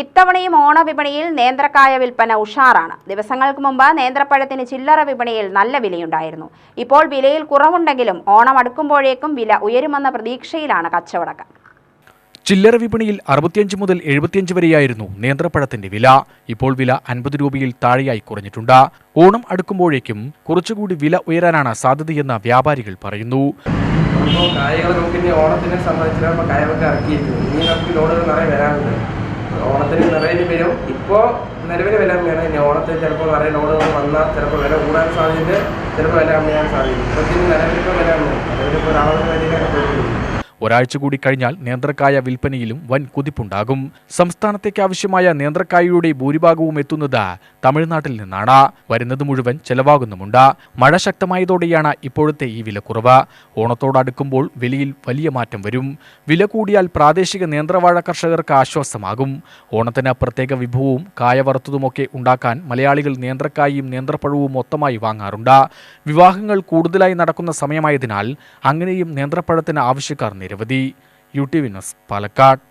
ഇത്തവണയും ഓണവിപണിയിൽ നേന്ത്രക്കായ വിൽപ്പന ഉഷാറാണ്. ദിവസങ്ങൾക്ക് മുമ്പ് നേന്ത്രപ്പഴത്തിന് ചില്ലറ വിപണിയിൽ നല്ല വിലയുണ്ടായിരുന്നു. ഇപ്പോൾ വിലയിൽ കുറവുണ്ടെങ്കിലും ഓണം അടുക്കുമ്പോഴേക്കും വില ഉയരുമെന്ന പ്രതീക്ഷയിലാണ് കച്ചവടക്കാർ. ചില്ലറ വിപണിയിൽ അറുപത്തിയഞ്ച് മുതൽ എഴുപത്തിയഞ്ച് വരെയായിരുന്നു നേന്ത്രപ്പഴത്തിന്റെ വില. ഇപ്പോൾ വില അൻപത് രൂപയിൽ താഴെയായി കുറഞ്ഞിട്ടുണ്ട്. ഓണം അടുക്കുമ്പോഴേക്കും കുറച്ചുകൂടി വില ഉയരാനാണ് സാധ്യതയെന്ന് വ്യാപാരികൾ പറയുന്നു. അപ്പോൾ കായകൾ നമുക്ക് ഓണത്തിനെ സംബന്ധിച്ച് ഇപ്പോൾ കായകളൊക്കെ ഇറക്കിയിരിക്കുന്നു. ഇനി നമുക്ക് ലോഡുകൾ നിറയെ വരാനുണ്ട്. ഓണത്തിന് നിറയെ വരും. ഇപ്പോൾ നിലവിൽ വില കമ്മിയാണ്. ഇനി ഓണത്തിന് ചിലപ്പോൾ നിറയെ ലോഡുകൾ വന്നാൽ ചിലപ്പോൾ വില കൂടാൻ സാധ്യതയുണ്ട്. ചിലപ്പോൾ വില കമ്മിയാൻ സാധ്യതയുണ്ട്. ഇപ്പോൾ ഇതിന് നിലവിലിപ്പോൾ വില കമ്മിയാണ്. നിലവിലിപ്പോൾ ഒരാളുടെ ഒരാഴ്ച കൂടി കഴിഞ്ഞാൽ നേന്ത്രക്കായ വിൽപ്പനയിലും വൻ കുതിപ്പുണ്ടാകും. സംസ്ഥാനത്തേക്ക് ആവശ്യമായ നേന്ത്രക്കായയുടെ ഭൂരിഭാഗവും എത്തുന്നത് തമിഴ്നാട്ടിൽ നിന്നാണ്. വരുന്നത് മുഴുവൻ ചെലവാകുന്നുമുണ്ട്. മഴ ശക്തമായതോടെയാണ് ഇപ്പോഴത്തെ ഈ വിലക്കുറവ്. ഓണത്തോടടുക്കുമ്പോൾ വിലയിൽ വലിയ മാറ്റം വരും. വില കൂടിയാൽ പ്രാദേശിക നേന്ത്രവാഴ കർഷകർക്ക് ആശ്വാസമാകും. ഓണത്തിന് പ്രത്യേക വിഭവവും കായ വറുത്തതുമൊക്കെ ഉണ്ടാക്കാൻ മലയാളികൾ നേന്ത്രക്കായയും നേന്ത്രപ്പഴവും മൊത്തമായി വാങ്ങാറുണ്ട്. വിവാഹങ്ങൾ കൂടുതലായി നടക്കുന്ന സമയമായതിനാൽ അങ്ങനെയും നേന്ത്രപ്പഴത്തിന് ആവശ്യക്കാർ നിരവധി U T V news Palakkad.